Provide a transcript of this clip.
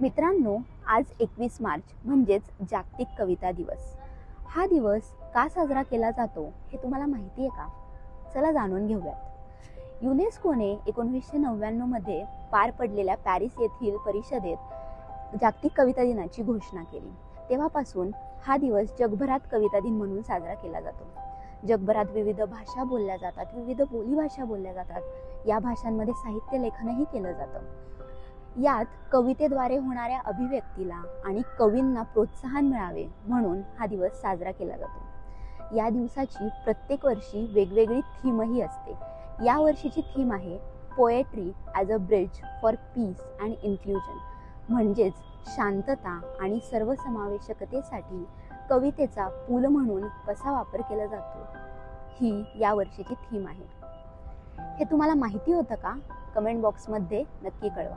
मित्रांनो आज एकवीस मार्च म्हणजेच जागतिक कविता दिवस. हा दिवस का साजरा केला जातो हे तुम्हाला माहिती आहे का? चला जाणून घेऊयात. युनेस्कोने एकोणीसशे नव्याण्णवमध्ये पार पडलेल्या पॅरिस येथील परिषदेत जागतिक कविता दिनाची घोषणा केली. तेव्हापासून हा दिवस जगभरात कविता दिन म्हणून साजरा केला जातो. जगभरात विविध भाषा बोलल्या जातात विविध बोलीभाषा बोलल्या जातात. या भाषांमध्ये साहित्य लेखनही केलं जातं. यात कवितेद्वारे होणाऱ्या अभिव्यक्तीला आणि कवींना प्रोत्साहन मिळावे म्हणून हा दिवस साजरा केला जातो. या दिवसाची प्रत्येक वर्षी वेगवेगळी थीमही असते. या वर्षीची थीम आहे poetry as a bridge for peace and inclusion म्हणजेच शांतता आणि सर्वसमावेशकतेसाठी कवितेचा पूल म्हणून कसा वापर केला जातो ही या वर्षीची थीम आहे. हे तुम्हाला माहिती होतं का? कमेंट बॉक्समध्ये नक्की कळवा.